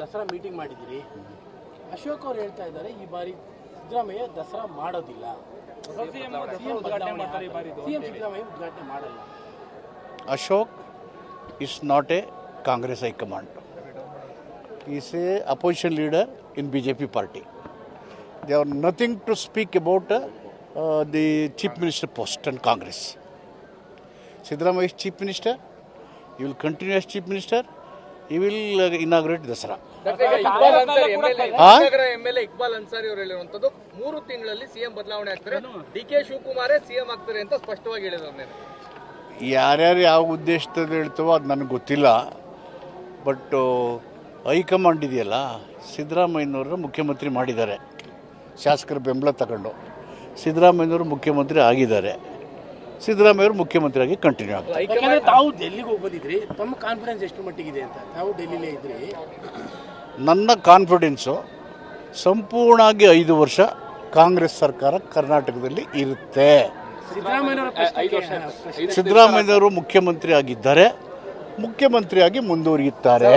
Dasara meeting ಮಾಡಿದ್ದೀರಿ ಅಶೋಕ್ ಅವ್ರು ಹೇಳ್ತಾ ಇದ್ದಾರೆ ಈ ಬಾರಿ ಸಿದ್ದರಾಮಯ್ಯ ದಸರಾ ಮಾಡೋದಿಲ್ಲ ಸಿಎಂ ಸಿದ್ದರಾಮಯ್ಯ ಉದ್ಘಾಟನೆ ಮಾಡಲ್ಲ Ashok is not a Congress High Command. He is a opposition leader in BJP party. They have nothing to speak about uh, uh, the chief minister post and Congress. Siddaramaiah is chief minister. He will continue as will inaugurate Dasara uh, Iqbal Ansari ಅವರು ಹೇಳಿರುವಂತದ್ದು ಮೂರು ತಿಂಗಳಲ್ಲಿ CM ಬದಲಾವಣೆ ಆಗ್ತಾರೆ. D K ಶಿವಕುಮಾರೇ CM ಆಗ್ತಾರೆ ಅಂತ ಸ್ಪಷ್ಟವಾಗಿ ಹೇಳಿದ್ರು ಯಾರ್ಯಾರು ಯಾವ ಉದ್ದೇಶದಲ್ಲಿ ಹೇಳ್ತವೋ ಅದು ನನಗೆ ಗೊತ್ತಿಲ್ಲ. ಬಟ್ ಹೈಕಮಾಂಡ್ ಇದೆಯಲ್ಲ ಸಿದ್ದರಾಮಯ್ಯನವರು ಮುಖ್ಯಮಂತ್ರಿ ಮಾಡಿದ್ದಾರೆ. ಶಾಸಕರ ಬೆಂಬಲ ತಗೊಂಡು. ಸಿದ್ದರಾಮಯ್ಯನವರು ಮುಖ್ಯಮಂತ್ರಿ ಆಗಿದ್ದಾರೆ. ಸಿದ್ದರಾಮಯ್ಯವರು ಮುಖ್ಯಮಂತ್ರಿಯಾಗಿ ಕಂಟಿನ್ಯೂ ಆಗ್ತಾರೆ. ಯಾಕಂದ್ರೆ ತಾವು ಡೆಲ್ಲಿಗೆ ಹೋಗೋದಿದ್ರಿ ತಮ್ಮ ಕಾನ್ಫಿಡೆನ್ಸ್ ಎಷ್ಟು ಮಟ್ಟಿಗಿದೆ ಅಂತ? ತಾವು ಡೆಲ್ಲಿಲೇ ಇದ್ರಿ. ನನ್ನ ಕಾನ್ಫಿಡೆನ್ಸು ಸಂಪೂರ್ಣವಾಗಿ ಐದು ವರ್ಷ ಕಾಂಗ್ರೆಸ್ ಸರ್ಕಾರ ಕರ್ನಾಟಕದಲ್ಲಿ ಇರುತ್ತೆ. ಸಿದ್ದರಾಮಯ್ಯ ಸಿದ್ದರಾಮಯ್ಯವರು ಸಿದ್ದರಾಮಯ್ಯನವರು ಮುಖ್ಯಮಂತ್ರಿ ಆಗಿದ್ದಾರೆ ಮುಖ್ಯಮಂತ್ರಿಯಾಗಿ ಮುಂದುವರಿಯುತ್ತಾರೆ.